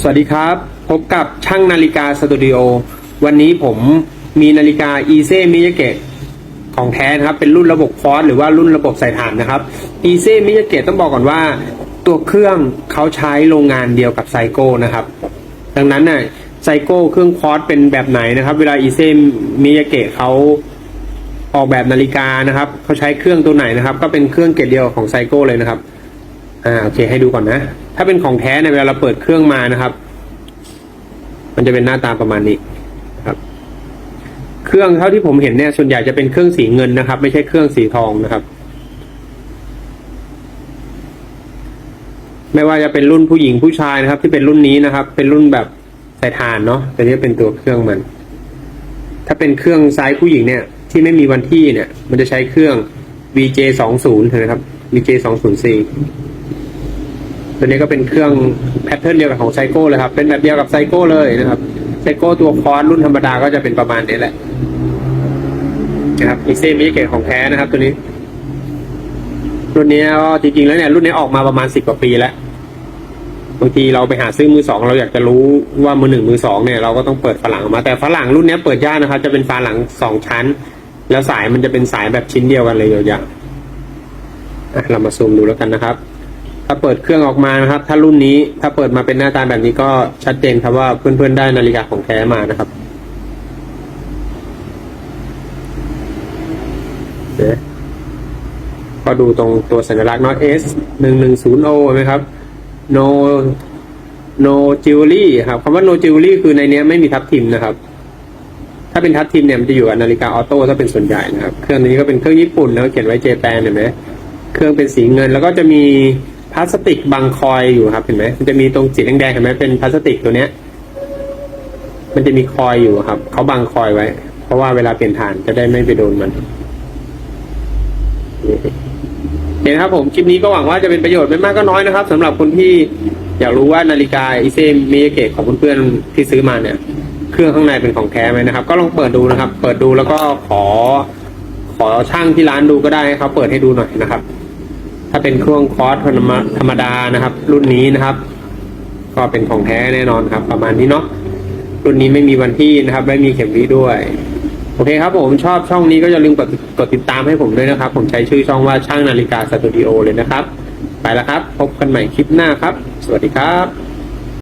สวัสดีครับ พบกับช่างนาฬิกาสตูดิโอวันนี้ผมมีนาฬิกา e z e m i y a g e ของแท้นะครับ เป็นรุ่นระบบคอร์สหรือว่ารุ่นระบบใส่ถ่านนะครับ e z e m i y a g e ต้องบอกก่อนว่า ตัวเครื่องเขาใช้โรงงานเดียวกับไซโก้นะครับ ดังนั้นน่ะไซโก้เครื่องคอร์สเป็นแบบไหนนะครับ เวลา e z e m i y a g e เขาออกแบบนาฬิกานะครับเขาใช้เครื่องตัวไหนนะครับ ก็เป็นเครื่องเกรดเดียวของไซโก้เลยนะครับอ่าโอเคให้ดูก่อนนะ ถ้าเป็นของแท้เนี่ยเวลาเราเปิดเครื่องมานะครับ มันจะเป็นหน้าตาประมาณนี้ครับ เครื่องเท่าที่ผมเห็นเนี่ย ส่วนใหญ่จะเป็นเครื่องสีเงินนะครับ ไม่ใช่เครื่องสีทองนะครับ ไม่ว่าจะเป็นรุ่นผู้หญิงผู้ชายนะครับ ที่เป็นรุ่นนี้นะครับ เป็นรุ่นแบบใส่ถ่านเนาะแต่นี่เป็นตัวเครื่องมัน ถ้าเป็นเครื่องไซส์ผู้หญิงเนี่ย ที่ไม่มีวันที่เนี่ย มันจะใช้เครื่อง VJ สองศูนย์นะครับ VJ สองศูนย์สี่ ตัวนี้ก็เป็นเครื่องแพทเทิร์นเดียวกับของไซโก้เลยครับ เป็นแบบเดียวกับไซโก้เลยนะครับไซโก้ตัวคอร์สรุ่นธรรมดาก็จะเป็นประมาณนี้แหละนะครับอีเซมิเกตของแท้นะครับ ตัวนี้ รุ่นนี้ก็จริงๆแล้วเนี่ยรุ่นนี้ออกมาประมาณสิบกว่าปีแล้วบางทีเราไปหาซื้อมือสองเราอยากจะรู้ว่ามือหนึ่งมือสองเนี่ยเราก็ต้องเปิดฝาหลังออกมาแต่ฝาหลังรุ่นนี้เปิดยากนะครับจะเป็นฝาหลังสองชั้น แล้วสายมันจะเป็นสายแบบชิ้นเดียวกันเลยยาวๆเรามาซูมดูแล้วกันนะครับ ถ้าเปิดเครื่องออกมานะครับ ถ้ารุ่นนี้ถ้าเปิดมาเป็นหน้าตาแบบนี้ก็ชัดเจนครับว่าเพื่อนๆได้นาฬิกาของแท้มานะครับเดี๋ยวก็ดูตรงตัวสัญลักษณ์เนาะ S หนึ่งหนึ่งศูนย์ O ไหมครับ no no jewelry ครับคำว่า no jewelry คือในนี้ไม่มีทับทิมนะครับ ถ้าเป็นทับทิมเนี่ยมันจะอยู่กับนาฬิกาออโต้ถ้าเป็นส่วนใหญ่นะครับ เครื่องนี้ก็เป็นเครื่องญี่ปุ่นแล้วเขียนไว้เจแปนเห็นไหมเครื่องเป็นสีเงินแล้วก็จะมี พลาสติกบังคอยอยู่ครับเห็นไหมมันจะมีตรงสีแดงๆเห็นไหมเป็นพลาสติกตัวเนี้ย มันจะมีคอยอยู่ครับเขาบังคอยไว้ เพราะว่าเวลาเปลี่ยนฐานจะได้ไม่ไปโดนมันเห็นครับผมคลิปนี้ก็หวังว่าจะเป็นประโยชน์ไม่มากก็น้อยนะครับสำหรับคนที่อยากรู้ว่านาฬิกาอิเซมิเกะของเพื่อนๆที่ซื้อมาเนี่ย เครื่องข้างในเป็นของแท้ไหมนะครับ ก็ลองเปิดดูนะครับ เปิดดูแล้วก็ขอ ขอช่างที่ร้านดูก็ได้ให้เขาเปิดให้ดูหน่อยนะครับ ถ้าเป็นเครื่องคอร์สธรรมดานะครับ รุ่นนี้นะครับ ก็เป็นของแท้แน่นอนครับ ประมาณนี้เนาะรุ่นนี้ไม่มีวันที่นะครับ ไม่มีเข็มวิด้วยโอเคครับผมชอบช่องนี้ก็อย่าลืมกดกดติดตามให้ผมด้วยนะครับ ผมใช้ชื่อช่องว่าช่างนาฬิกาสตูดิโอเลยนะครับ ไปแล้วครับ พบกันใหม่คลิปหน้าครับ สวัสดีครับ